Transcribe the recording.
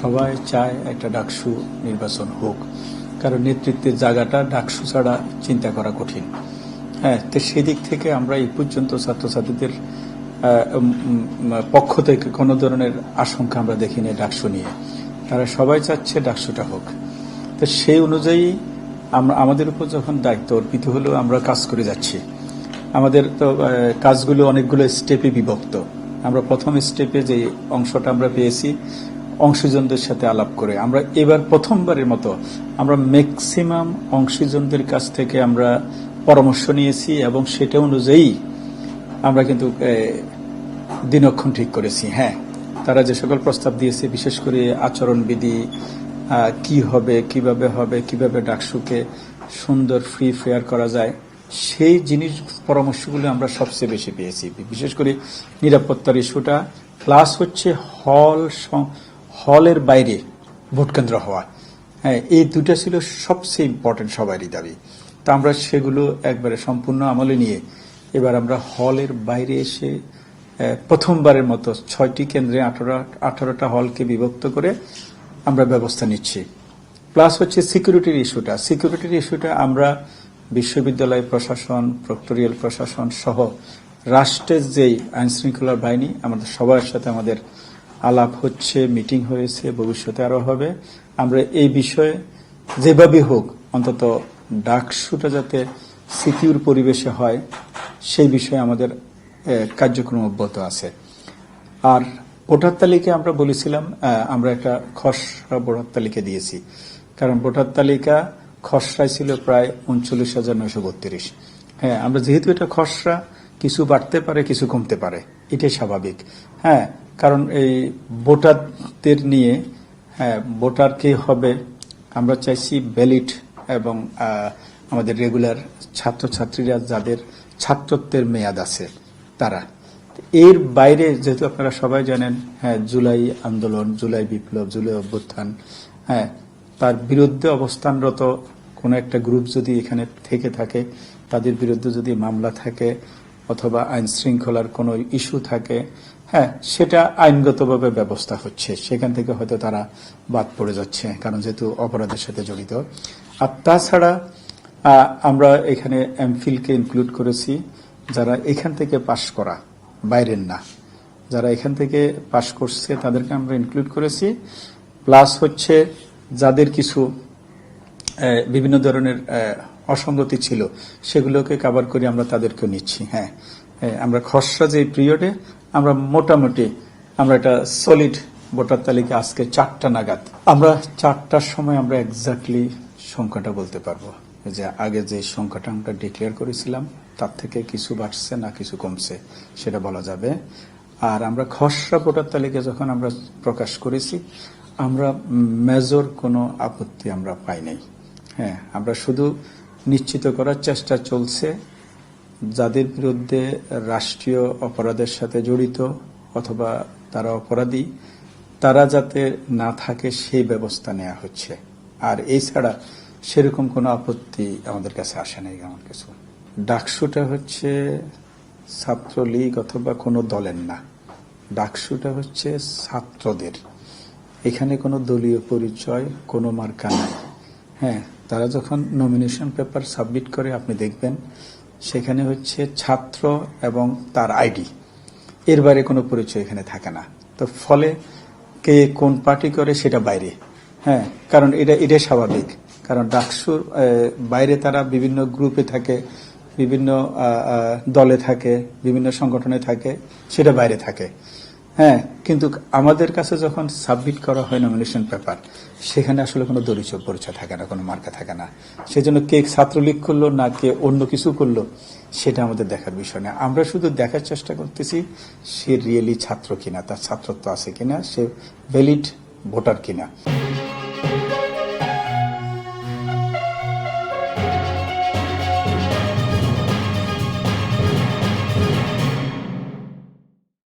সবাই চায় একটা ডাকসু নির্বাচন হোক। কারণ নেতৃত্বের জায়গাটা ডাকসু ছাড়া চিন্তা করা কঠিন। হ্যাঁ তো সেদিক থেকে আমরা এই পর্যন্ত ছাত্রছাত্রীদের পক্ষ থেকে কোনো ধরনের আশঙ্কা আমরা দেখিনি ডাকসু নিয়ে। তারা সবাই চাচ্ছে ডাকসুটা হোক। তো সেই অনুযায়ী আমরা, আমাদের উপর যখন দায়িত্ব অর্পিত হলেও আমরা কাজ করে যাচ্ছি। আমাদের তো কাজগুলো অনেকগুলো স্টেপে বিভক্ত। আমরা প্রথম স্টেপে যে অংশটা আমরা পেয়েছি অংশীজনদের সাথে আলাপ করে। আমরা এবার প্রথমবারের মতো আমরা ম্যাক্সিমাম অংশীজনদের কাছ থেকে আমরা পরামর্শ নিয়েছি এবং সেটা অনুযায়ী আমরা কিন্তু দিনক্ষণ ঠিক করেছি। হ্যাঁ তারা যে সকল প্রস্তাব দিয়েছে, বিশেষ করে আচরণবিধি কি হবে, কীভাবে হবে, কীভাবে ডাকসুকে সুন্দর ফ্রি ফেয়ার করা যায়, সেই জিনিস পরামর্শগুলো আমরা সবচেয়ে বেশি পেয়েছি। বিশেষ করে নিরাপত্তার ইস্যুটা প্লাস হচ্ছে হল হলের বাইরে ভোটকেন্দ্র হওয়া। হ্যাঁ এই দুটা ছিল সবচেয়ে ইম্পর্টেন্ট সবারই দাবি। তা আমরা সেগুলো একবারে সম্পূর্ণ আমলে নিয়ে এবার আমরা হলের বাইরে এসে প্রথমবারের মতো ছয়টি কেন্দ্রে আঠারো, আঠারোটা হলকে বিভক্ত করে আমরা ব্যবস্থা নিচ্ছি। প্লাস হচ্ছে সিকিউরিটির ইস্যুটা। সিকিউরিটির ইস্যুটা আমরা বিশ্ববিদ্যালয় প্রশাসন, প্রক্টোরিয়াল প্রশাসন সহ রাষ্ট্রের যেই আইন শৃঙ্খলার বাহিনী, আমাদের সবার সাথে আমাদের আলাপ হচ্ছে, মিটিং হয়েছে, ভবিষ্যতে আরও হবে। আমরা এই বিষয়ে যেভাবে হোক, অন্তত ডাকসুটা যাতে সিকিউর পরিবেশে হয়, সেই বিষয়ে আমাদের কার্যক্রম অব্যাহত আছে। আর ভোটার তালিকা আমরা বলেছিলাম আমরা একটা খসড়া ভোটার তালিকা দিয়েছি। কারণ ভোটার তালিকা খসড়ায় ছিল প্রায় উনচল্লিশ হাজার নয়শো বত্রিশ। হ্যাঁ আমরা যেহেতু এটা খসড়া, কিছু বাড়তে পারে, কিছু কমতে পারে। এটাই স্বাভাবিক। হ্যাঁ কারণ এই ভোটারদের নিয়ে হ্যাঁ ভোটার কে হবে, আমরা চাইছি ব্যালিট এবং আমাদের রেগুলার ছাত্রছাত্রীরা যাদের ছাত্রত্বের মেয়াদ আছে, তারা। এর বাইরে যেহেতু আপনারা সবাই জানেন হ্যাঁ জুলাই আন্দোলন, জুলাই বিপ্লব, জুলাই অভ্যুত্থান হ্যাঁ তার বিরুদ্ধে অবস্থানরত কোনো একটা গ্রুপ যদি এখানে থেকে থাকে, তাদের বিরুদ্ধে যদি মামলা থাকে অথবা আইন শৃঙ্খলার কোনো ইস্যু থাকে হ্যাঁ সেটা আইনগতভাবে ব্যবস্থা হচ্ছে। সেখান থেকে হয়তো তারা বাদ পড়ে যাচ্ছে কারণ যেহেতু অপরাধের সাথে জড়িত। আর তাছাড়া আমরা এখানে এমফিলকে ইনক্লুড করেছি যারা এখান থেকে পাশ করা বাইরের না। যারা এখান থেকে পাশ করছে তাদেরকে আমরা ইনক্লুড করেছি। প্লাস হচ্ছে যাদের কিছু বিভিন্ন ধরনের অসঙ্গতি ছিল সেগুলোকে কাভার করে আমরা তাদেরকে নিচ্ছি হ্যাঁ। হ্যাঁ, আমরা খসড়া যে পিরিয়ডে আমরা মোটামুটি, আমরা একটা সলিড ভোটার তালিকা আজকে চারটা নাগাদ। আমরা চারটার সময় আমরা এক্স্যাক্টলি সংখ্যাটা বলতে পারব। যে আগে যে সংখ্যাটা আমরা ডিক্লেয়ার করেছিলাম, তার থেকে কিছু বাড়ছে না কিছু কমছে, সেটা বলা যাবে। আর আমরা খসড়া ভোটার তালিকা যখন আমরা প্রকাশ করেছি, আমরা মেজর কোনো আপত্তি আমরা পাই নাই হ্যাঁ আমরা শুধু নিশ্চিত করার চেষ্টা চলছে যাদের বিরুদ্ধে রাষ্ট্রীয় অপরাধের সাথে জড়িত অথবা তারা অপরাধী, তারা যাতে না থাকে সেই ব্যবস্থা নেওয়া হচ্ছে। আর এছাড়া সেরকম কোনো আপত্তি আমাদের কাছে আসে নাই আমার কিছু। ডাকসুটা হচ্ছে ছাত্রলীগ অথবা কোনো দলের না। ডাকসুটা হচ্ছে ছাত্রদের। এখানে কোনো দলীয় পরিচয়, কোনো মার্কা নাই। হ্যাঁ তারা যখন নমিনেশন পেপার সাবমিট করে, আপনি দেখবেন সেখানে হচ্ছে ছাত্র এবং তার আইডি। এর বাইরে কোনো পরিচয় এখানে থাকে না। তো ফলে কে কোন পার্টি করে সেটা বাইরে। হ্যাঁ কারণ এটা এটা স্বাভাবিক। কারণ ডাকসুর বাইরে তারা বিভিন্ন গ্রুপে থাকে, বিভিন্ন দলে থাকে, বিভিন্ন সংগঠনে থাকে, সেটা বাইরে থাকে। হ্যাঁ কিন্তু আমাদের কাছে যখন সাবমিট করা হয় নমিনেশন পেপার সেখানে আসলে কোনো দরিচয় পরিচয় থাকে না, কোনো মার্কা থাকে না। সেজন্য কে ছাত্রলীগ করল না কে অন্য কিছু করল, সেটা আমাদের দেখার বিষয় না। আমরা শুধু দেখার চেষ্টা করতেছি, সে রিয়েলি ছাত্র কিনা, তার ছাত্রত্ব আছে কিনা, সে ভ্যালিড ভোটার কিনা।